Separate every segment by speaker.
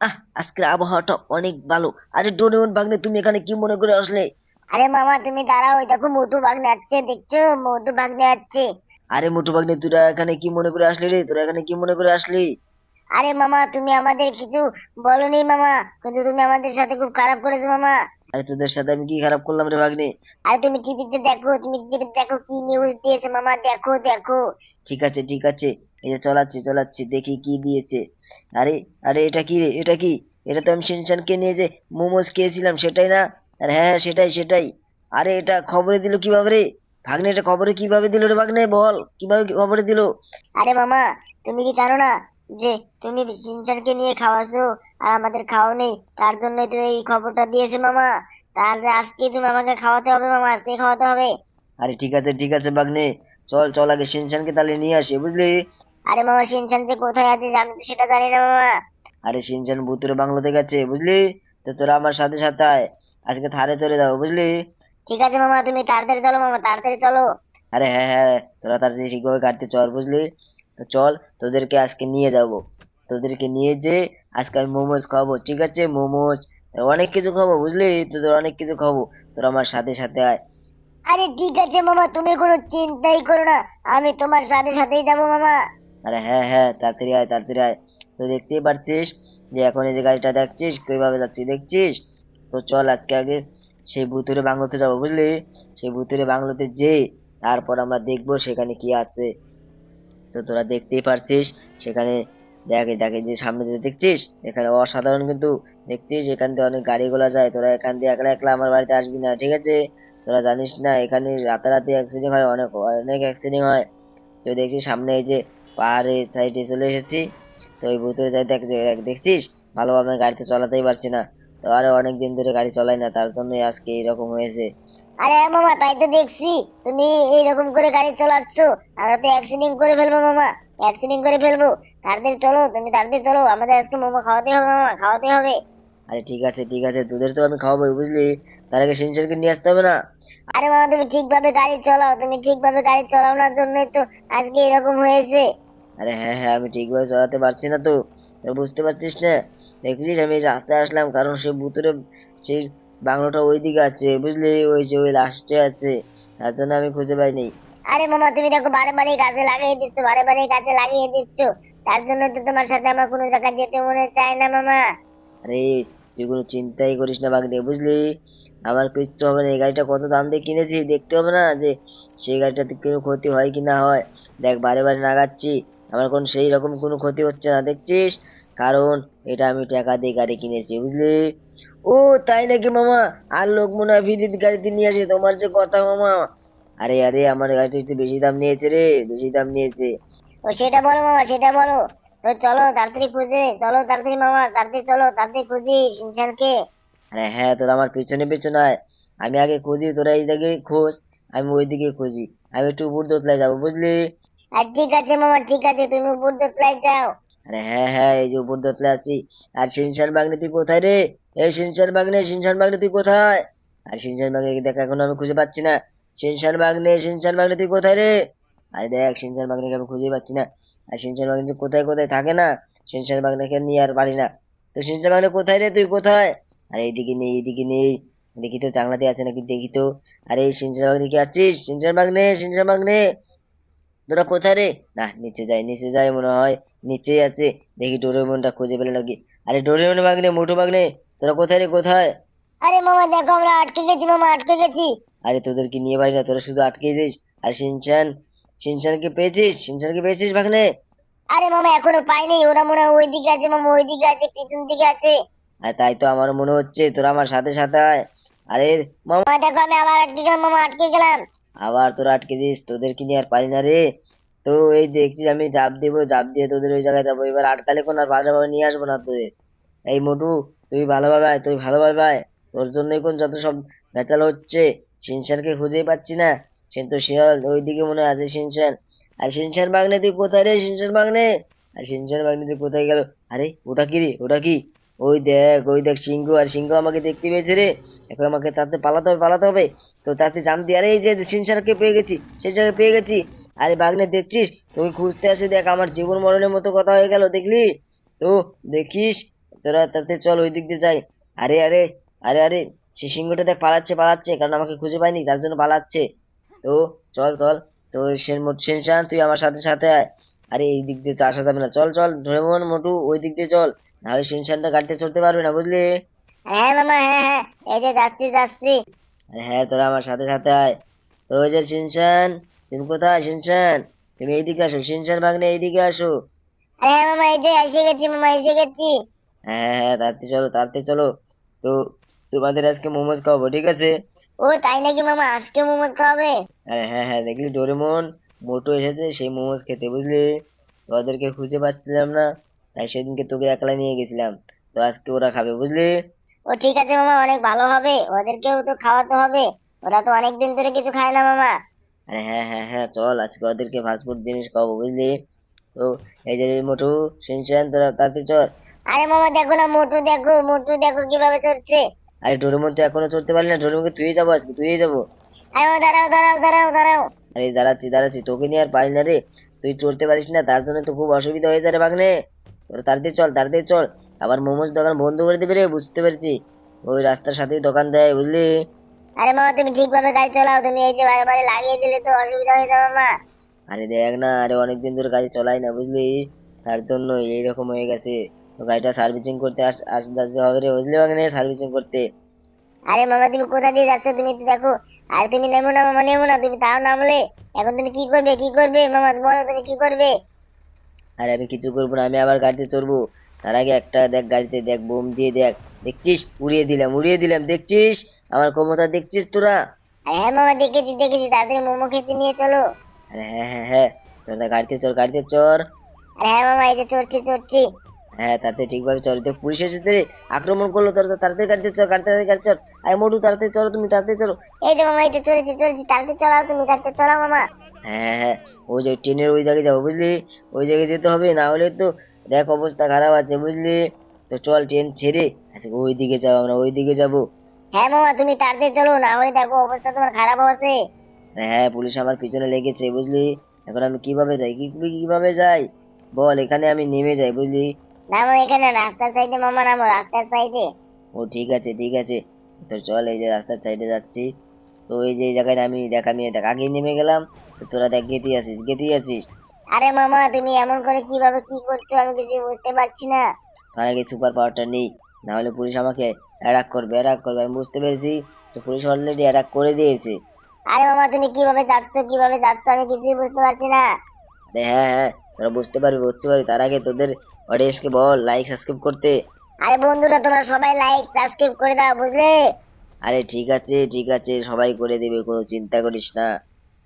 Speaker 1: আহ আজকের আবহাওয়াটা অনেক ভালো। আরে ডোরেমন ভাগ্নে তুমি এখানে কি মনে করে আসলে?
Speaker 2: আরে মামা তুমি দাঁড়াও ওই দেখো মোটু বাগনে আসছে দেখছ? মোটু বাগনে আসছে।
Speaker 1: আরে মোটু ভাগ্নে তোরা এখানে কি মনে করে আসলি রে? তোরা এখানে কি মনে করে আসলি?
Speaker 2: আরে মামা তুমি আমাদের কিছু বলনি মামা কিন্তু তুমি আমাদের সাথে খুব খারাপ করেছ মামা।
Speaker 1: আরে তোদের সাথে আমি কি খারাপ করলাম রে ভাগ্নে?
Speaker 2: আরে তুমি টিভিতে দেখো তুমি টিভিতে দেখো কি নিউজ দিয়েছে মামা? দেখো দেখো।
Speaker 1: ঠিক আছে ঠিক আছে। এই যে চলাচ্ছি চলাচ্ছি দেখি কি দিয়েছে। আরে আরে এটা কি রে? এটা কি? এটা তো আমি শিনচানকে নিয়ে যে মোমোজ খেয়েছিলাম সেটাই না? আরে হ্যাঁ হ্যাঁ সেটাই সেটাই। আরে এটা খবরে দিল কীভাবে রে? ভাগ্নে এটা খবরে কীভাবে দিল রে ভাগ্নে? বল কীভাবে খবরে দিল?
Speaker 2: আরে মামা তুমি কি জানো না যে তুমি সিনচানকে নিয়ে খাওয়াছো আর আমাদের খাওয়া নেই? তার জন্য তো এই খবরটা দিয়েছে মামা। তাহলে আজকে তুমি আমাকে খাওয়াতে হবে মামা আজকে খাওয়াতে হবে।
Speaker 1: আরে ঠিক আছে ঠিক আছে ভাগ্নে। চল চল আগে শিনচানকে তাহলে নিয়ে আসি বুঝলি?
Speaker 2: আরে মামা সিনচান যে কোথায় আছে আমি তো সেটা জানি না মামা।
Speaker 1: আরে শিনচান ভুতুরে বাংলোতে গেছে বুঝলি? তো তোরা আমার সাথে সাথে আয় আজকে থারে চলে যাব বুঝলি?
Speaker 2: ঠিক আছে মামা তুমি তাড়াতাড়ি চলো মামা তাড়াতাড়ি চলো।
Speaker 1: আরে হ্যাঁ হ্যাঁ তোরা তাড়াতাড়ি ঠিকভাবে কাটতে চল বুঝলি? তো চল তোদেরকে আজকে নিয়ে যাব। তোদেরকে নিয়ে যে আজকে আমি মোমোজ খাব ঠিক আছে? মোমোজ অনেক কিছু খাব বুঝলি? তোদের অনেক কিছু খাব তোরা আমার সাথে সাথে আয়।
Speaker 2: আরে ঠিক আছে মামা, তুমি কোনো চিন্তাই করো না। আমি তোমার সাথে সাথেই যাব মামা।
Speaker 1: আরে হ্যাঁ হ্যাঁ তাড়াতাড়ি আয় তাড়াতাড়ি আয়। তো দেখতেই পারছিস যে এখন এই যে গাড়িটা দেখছিস, কীভাবে যাচ্ছি দেখছিস? তো চল আজকে আগে সেই ভুতুরে বাংলোতে যাব, বুঝলি? সেই ভুতুরে বাংলোতে যে তারপর আমরা দেখব সেখানে কি আছে। তো তোরা দেখতেই পারছিস, সেখানে দেখে দেখে যে সামনে দিয়ে দেখছিস? এখানে অসাধারণ কিন্তু। দেখছিস, এখান দিয়ে অনেক গাড়িগুলো যায়, তোরা এখান দিয়ে একলা একলা আমার বাড়িতে আসবি না, ঠিক আছে? তোরা জানিস না এখানে রাতারাতি অ্যাক্সিডেন্ট হয় অনেক অনেক অ্যাক্সিডেন্ট হয়। তো দেখছিস সামনে এই যে পাহাড়ের সাইডে চলে এসেছি। তো ওই ভুতুরে যাই দেখ দেখ- দেখছিস? ভালোভাবে গাড়িতে চালাতেই পারছি না। তো আরে অনেক দিন ধরে গাড়ি চালাই না তার জন্যই আজকে এরকম হয়েছে।
Speaker 2: আরে মামা তাই তো দেখছি। তুমি এইরকম করে গাড়ি চালাচ্ছ আমরা তো অ্যাক্সিডেন্ট করে ফেলব মামা। অ্যাক্সিডেন্ট করে ফেলব। তাড়াতাড়ি চলো তুমি তাড়াতাড়ি চলো। আমাদের আজকে মোমো খাওয়াতে হবে মামা খাওয়াতে হবে।
Speaker 1: আরে ঠিক আছে ঠিক আছে তোদের তো আমি খাওয়াবোই বুঝলি? তার আগে সিনচারকে নিয়ে আসতে হবে না।
Speaker 2: আরে মামা তুমি ঠিকভাবে গাড়ি চালাও তুমি ঠিকভাবে গাড়ি চালাও না জন্যই তো আজকে এরকম হয়েছে।
Speaker 1: আরে হ্যাঁ হ্যাঁ আমি ঠিকভাবে চালাতে পারছি না তো। বুঝতে পারছিস না? দেখছিস আমি রাস্তায় আসলাম কারণ সে ভুতুরে সেই বাংলোটা ওই দিকে আছে বুঝলি? ওই যে ওই লাস্টে আছে। তার জন্য আমি খুঁজে পাইনি।
Speaker 2: আরে মামা তুমি দেখো বারে বারে গাছে লাগিয়ে দিচ্ছ বারে বারে গাছে লাগিয়ে দিচ্ছ। তার জন্য তো তোমার সাথে আমার কোনো জায়গায় যেতে মনে চায় না মামা।
Speaker 1: আরে তুই কোনো চিন্তাই করিস না বাগনে বুঝলি? আমার কিচ্ছু হবে না, এই গাড়িটা কত দাম দিয়ে কিনেছি দেখতে হবে না যে সেই গাড়িটাতে কোনো ক্ষতি হয় কি না হয়। দেখ, বারে বারে নাগাচ্ছি, আমার কোন সেই রকম কোনো ক্ষতি হচ্ছে না, দেখছিস? কারণ এটা আমি টাকা দিয়ে গাড়ি কিনেছি, বুঝলি? ও, তাই নাকি মামা? আর লোক মনে হয় বিদ্যুৎ গাড়িতে নিয়ে আসে, তোমার যে কথা মামা। আরে আরে, আমার গাড়িটা একটু বেশি দাম নিয়েছে রে, বেশি দাম নিয়েছে।
Speaker 2: ও, সেটা বলো মামা, সেটা বলো। তো চলো, তাড়াতাড়ি খুঁজে, চলো তাড়াতাড়ি মামা, তাড়াতাড়ি চলো, তাড়াতাড়ি খুঁজি সিনচানকে
Speaker 1: আরে হ্যাঁ তোরা আমার পিছনে পিছনে আয়। আমি আগে খুঁজি তোরা এই দিকে খোঁজ আমি ওই দিকে খুঁজি। আমি একটু উপর দোতলায় যাব বুঝলি?
Speaker 2: আর ঠিক আছে মামা ঠিক আছে তুমি উপর দোতলায় যাও।
Speaker 1: আরে হ্যাঁ হ্যাঁ এই যে উপর দোতলায় আছি। আর শিনশান বাগনে তুই কোথায় রে? এই শিনশান বাগনে শিনশান বাগনে তুই কোথায়? আর শিনশান বাগনে দেখ এখন আমি খুঁজে পাচ্ছি না। শিনশান বাগনে শিনশান বাগনে তুই কোথায় রে? আরে দেখ শিনশান বাগনেকে আমি খুঁজে পাচ্ছি না। আর শিনশান বাগনে কোথায় কোথায় থাকে না শিনশান বাগনেকে নিয়ে আর পারি না। তো শিনশান বাগনে কোথায় রে? তুই কোথায়? আরে এইদিকে নেই এইদিকে নেই। দেখি তো জানলাতে আছে নাকি দেখি তো। আরে সিনচান বাগনে কি আছিস? সিনচান বাগনে সিনচান বাগনে। তোরা কোথায় রে? না নিচে যাই নিচে যাই মনে হয়। নিচেই আছে। দেখি ডোরেমনটা খুঁজে পেলে নাকি। আরে ডোরেমন বাগনে মোটু বাগনে। তোরা কোথায় রে কোথায়?
Speaker 2: আরে মামা দেখো আমরা আটকে গেছি মামা আটকে গেছি।
Speaker 1: আরে তোদের কি নিয়ে পারি না তোরা শুধু আটকে যাইস আর সিনচান সিনচানকে পেয়েছিস? সিনচানকে পেয়েছিস বাগনে?
Speaker 2: আরে মামা এখনও পাইনি। ওরা মনে হয় ওইদিকে আছে মামা ওইদিকে আছে পিছন দিকে আছে।
Speaker 1: আর তাই তো আমার মনে হচ্ছে তোরা আমার সাথে সাথে আয়। আরে মামা।
Speaker 2: দেখো আমি আবার আটকে গেলাম মামা আটকে গেলাম।
Speaker 1: আবার তোরা আটকে যাইস তোদেরকে নিয়ে আর পারি না রে? তো এই দেখছিস আমি জাপ দেবো জাপ দিয়ে তোদের ওই জায়গায় যাব। এবার আটকালে কোন আর ভালোভাবে নিয়ে আসব না তোদের। এই মোটু তুই ভালোভাবে আয় তুই ভালোভাবে আয়। তোর জন্যই কোন যত সব বেচাল হচ্ছে সিনশানকে খুঁজেই পাচ্ছি না। কিন্তু শিয়াল ওইদিকে মনে হয় আছে সিনশান আর সিনশান বাগনে তুই কোথায় রে সিনশান বাগনে আর সিনশান বাগনে তুই কোথায় গেল? আরে ওটা কি রে ওটা কি? ওই দেখ ওই দেখ সিংহ আর সিংহ আমাকে দেখতে পেয়েছে রে। এখন আমাকে তাতে পালাতে হবে পালাতে হবে। তো তাতে জাম দিয়ে আরে এই যে সিনশানকে পেয়ে গেছি জায়গায় পেয়ে গেছি। আরে বাগনে, দেখছিস? তুই খুঁজতে আসে দেখ, আমার জীবন মরণের মতো কথা হয়ে গেল, দেখলি? তো দেখিস, তোরা তাতে চল ওই দিক দিয়ে যাই। আরে আরে আরে আরে সে সিংহটা দেখ পালাচ্ছে পালাচ্ছে, কারণ আমাকে খুঁজে পায়নি, তার জন্য পালাচ্ছে। তো চল চল, তো সেন, সেনশান, তুই আমার সাথে সাথে আয়। আরে এই দিক দিয়ে তো আসা যাবে না, চল চল ডোরেমন মোটু, ওই দিক দিয়ে চল। নাহলে সেনশানটা গাড়িতে চড়তে পারবে না বুঝলি?
Speaker 2: হ্যাঁ মামা হ্যাঁ হ্যাঁ। এই যে যাচ্ছি যাচ্ছি।
Speaker 1: আরে হ্যাঁ তোরা আমার সাথে সাথে আয়। তো ওই যে শিনশান তুমি কোথায় শিনশান? তুমি এইদিকে আসো শিনশান ভাগ্নে এইদিকে আসো।
Speaker 2: আরে হ্যাঁ মামা এই যে এসে গেছি মামা এসে গেছি।
Speaker 1: হ্যাঁ হ্যাঁ তাড়াতাড়ি চলো তাড়াতাড়ি চলো। তো তোমাদের আজকে মোমোজ খাওয়াবো ঠিক আছে?
Speaker 2: ও তাই নাকি মামা? আজকে মোমোজ খাওয়াবে?
Speaker 1: আরে হ্যাঁ হ্যাঁ দেখলি ডোরেমন মোটো এসেছে সেই মোমোজ খেতে বুঝলি? তো ওদেরকে খুঁজে পাচ্ছিলাম না। তাই সেদিনকে তোকে একলা নিয়ে গেছিলাম। তো আজকে ওরা খাবে বুঝলি?
Speaker 2: ও ঠিক আছে মামা অনেক ভালো হবে। ওদেরকেও তো খাওয়াতে হবে। ওরা তো অনেক দিন ধরে কিছু খায় না মামা।
Speaker 1: আরে হ্যাঁ হ্যাঁ হ্যাঁ চল আজকে ওদেরকে ফাস্টফুড জিনিস খাওয়াবো বুঝলি? তো এই যে মোটু শিনশান তোরা তাড়াতাড়ি চল।
Speaker 2: আরে মামা দেখো না মোটু দেখো মোটু দেখো কীভাবে চড়ছে।
Speaker 1: আরে ডোরেমন তো এখনও চড়তে পারলি না ডোরেমনকে তুই যাব আজকে তুই যাব।
Speaker 2: আরে মামা দাঁড়াও দাঁড়াও দাঁড়াও দাঁড়াও।
Speaker 1: আরে দাঁড়াচ্ছি দাঁড়াচ্ছি তোকে নিয়ে আর পারি না রে। তুই চড়তে পারিস না তার জন্য তো খুব অসুবিধা হয়ে যায় রে বাগনে। তাড়াতাড়ি চল তাড়াতাড়ি চল। আবার দোকান বন্ধ করে দেবে রে বুঝতে পেরেছি। ওই রাস্তার সাথেই দোকান দেয় বুঝলি?
Speaker 2: আরে মামা তুমি ঠিকভাবে গাড়ি চালাও তুমি এই যে বারে লাগিয়ে দিলে তো অসুবিধা হয়ে যাবে মামা।
Speaker 1: আরে দেখ না আরে অনেকদিন ধরে গাড়ি চলাই না বুঝলি? তার জন্য এইরকম হয়ে গেছে। তো গাড়িটা সার্ভিসিং করতে আস আসতে আসতে হবে রে বুঝলি বাগনে সার্ভিসিং করতে?
Speaker 2: আরে মামা তুমি কোথা দিয়ে যাচ্ছ? তুমি একটু দেখো। আরে তুমি নেমো না মামা নেমো না তুমি তাও নামলে। এখন তুমি কি করবে কি করবে? মামা বলো তুমি কি করবে?
Speaker 1: আরে আমি কিছু করব না আমি আবার গাড়িতে চড়বো। তার আগে একটা দেখ গাড়িতে দেখ বোম দিয়ে দেখ। দেখছিস? উড়িয়ে দিলাম উড়িয়ে দিলাম দেখছিস? আমার ক্ষমতা দেখছিস তোরা?
Speaker 2: হ্যাঁ মামা দেখেছি দেখেছি তাড়াতাড়ি মোমো খেতে নিয়ে চলো।
Speaker 1: আরে হ্যাঁ হ্যাঁ হ্যাঁ তোরা গাড়িতে চল গাড়িতে
Speaker 2: আরে হ্যাঁ মামা এই যে চড়ছি চড়ছি।
Speaker 1: হ্যাঁ তাতে ঠিকভাবে চল দেখ পুলিশ এসেছে রে। আক্রমণ করল তোর তাড়াতাড়ি গাড়িতে চল গাড়িতে তাড়াতাড়ি গাড়ি চল। আরে মোটু তাড়াতাড়ি চলো তুমি তাড়াতাড়ি চলো।
Speaker 2: এই যে মামা এই যে চড়েছি চড়েছি তাড়াতাড়ি চালাও তুমি তাড়াতাড়ি চালাও মামা।
Speaker 1: হ্যাঁ হ্যাঁ। ওই যে ট্রেনের ওই জায়গায় যাব বুঝলি? ওই জায়গায় যেতে হবে না হলে তো দেখ অবস্থা খারাপ আছে বুঝলি? তো চল ট্রেন ছেড়ে আচ্ছা ওই দিকে যাব আমরা ওই দিকে যাব।
Speaker 2: হ্যাঁ মামা তুমি তাড়াতাড়ি চলো না হলে দেখো অবস্থা তোমার খারাপ আছে।
Speaker 1: হ্যাঁ পুলিশ আমার পিছনে লেগেছে বুঝলি? এখন আমি কীভাবে যাই? কি কীভাবে যাই? বল এখানে আমি নেমে যাই বুঝলি?
Speaker 2: নামো এখানে রাস্তার সাইডে মামা নামো রাস্তার সাইডে।
Speaker 1: ও ঠিক আছে ঠিক আছে। তো চল এই যে রাস্তার সাইডে যাচ্ছি। তো এই যে এই জায়গায় আমি দেখ আমি দেখ আগেই নেমে গেলাম। তো তোরা দেখ গেতেই আসিস গেতেই আসিস।
Speaker 2: আরে মামা তুমি এমন করে কীভাবে কি করছ আমি কিছু বুঝতে পারছি না।
Speaker 1: তার আগে সুপার পাওয়ারটা নেই না হলে পুলিশ আমাকে অ্যাটাক করবে অ্যাটাক করবে আমি বুঝতে পেরেছি। তো পুলিশ অলরেডি অ্যাটাক করে দিয়েছে।
Speaker 2: আরে মামা তুমি কীভাবে যাচ্ছ কীভাবে যাচ্ছ আমি কিছুই বুঝতে পারছি না।
Speaker 1: আরে হ্যাঁ হ্যাঁ তোরা বুঝতে পারবি বুঝতে পারবি। তার আগে তোদের অডিয়েন্সকে বল লাইক সাবস্ক্রাইব করতে।
Speaker 2: আরে বন্ধুরা তোমরা সবাই লাইক সাবস্ক্রাইব করে দাও বুঝলে?
Speaker 1: আরে ঠিক আছে ঠিক আছে সবাই করে দেবে কোনো চিন্তা করিস না।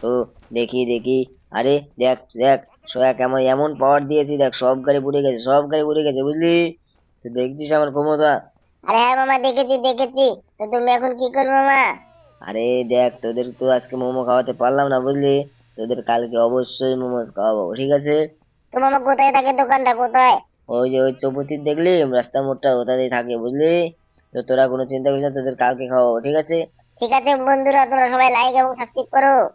Speaker 1: তো দেখি দেখি। আরে দেখ দেখ সোয়া কেমন এমন পাওয়ার দিয়েছি দেখ সব গাড়ি পুড়ে গেছে সব গাড়ি পুড়ে গেছে বুঝলি? তো দেখছিস আমার ক্ষমতা।
Speaker 2: আরে হ্যাঁ মামা দেখেছি দেখেছি। তো তুমি এখন কি করবে মামা?
Speaker 1: আরে দেখ তোদের তো আজকে মোমো খাওয়াতে পারলাম না বুঝলি? তোদের কালকে অবশ্যই মোমোস খাওয়াবো ঠিক আছে?
Speaker 2: তো মামা কোথায় থাকে দোকানটা কোথায়?
Speaker 1: ওই যে ওই চৌপতির দেখলি? রাস্তার মোড়টা ওটাতেই থাকে বুঝলি? তো তোরা কোনো চিন্তা করিস না তোদের কালকে খাওয়াবো ঠিক আছে?
Speaker 2: ঠিক আছে বন্ধুরা তোমরা সবাই লাইক এবং সাবস্ক্রাইব করো।